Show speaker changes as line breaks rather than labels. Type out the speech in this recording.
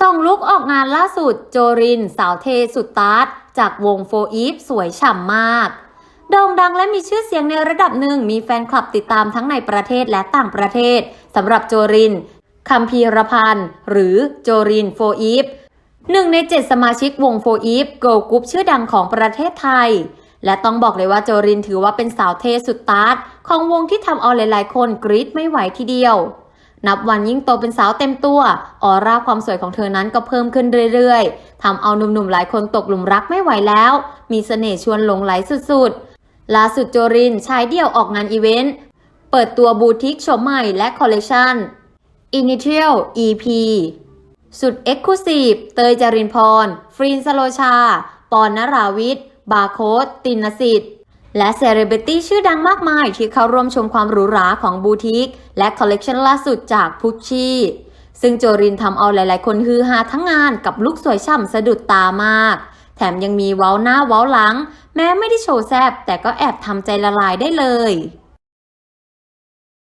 ส่งลุกออกงานล่าสุดโจริน สาวเทสุดตาร์ทจากวงโฟอีฟสวยฉ่ำมาก โด่งดังและมีชื่อเสียงในระดับหนึ่งมีแฟนคลับติดตามทั้งในประเทศและต่างประเทศสำหรับโจรินคัมพีรพันธ์หรือโจรินโฟอีฟหนึ่งในเจ็ดสมาชิกวงโฟอีฟเกิลกรุ๊ปชื่อดังของประเทศไทย และต้องบอกเลยว่าโจรินถือว่าเป็นสาวเทสุดตาร์ทของวงที่ทำเอาหลายๆ คนกรี๊ดไม่ไหวทีเดียว นับวันยิ่งโตเป็นสาวเต็มตัว ออร่าความสวยของเธอนั้นก็เพิ่มขึ้นเรื่อยๆทำเอาหนุ่มๆหลายคนตกหลุมรักไม่ไหวแล้ว มีเสน่ห์ชวนหลงไหลสุดๆ ล่าสุดโจรินชายเดี่ยวออกงานอีเวนต์ เปิดตัวบูติกโฉมใหม่และคอลเลคชัน Initial EP สุดเอ็กซ์คลูซีฟเตยจารินพร ฟรีนสโลชา ปอนนราวิทย์ บาร์โค้ดตินสิทธิ์ และเซเลบริตี้ชื่อดังมากมายที่เข้าร่วมชมความหรูหราของบูติกและคอลเลกชันล่าสุดจากพุชชี่ซึ่งโจรินทำเอาหลายๆ คนฮือฮาทั้งงานกับลุคสวยฉ่ำสะดุดตามาก แถมยังมีเว้าหน้าเว้าหลัง แม้ไม่ได้โชว์แซบแต่ก็แอบทำใจละลายได้เลย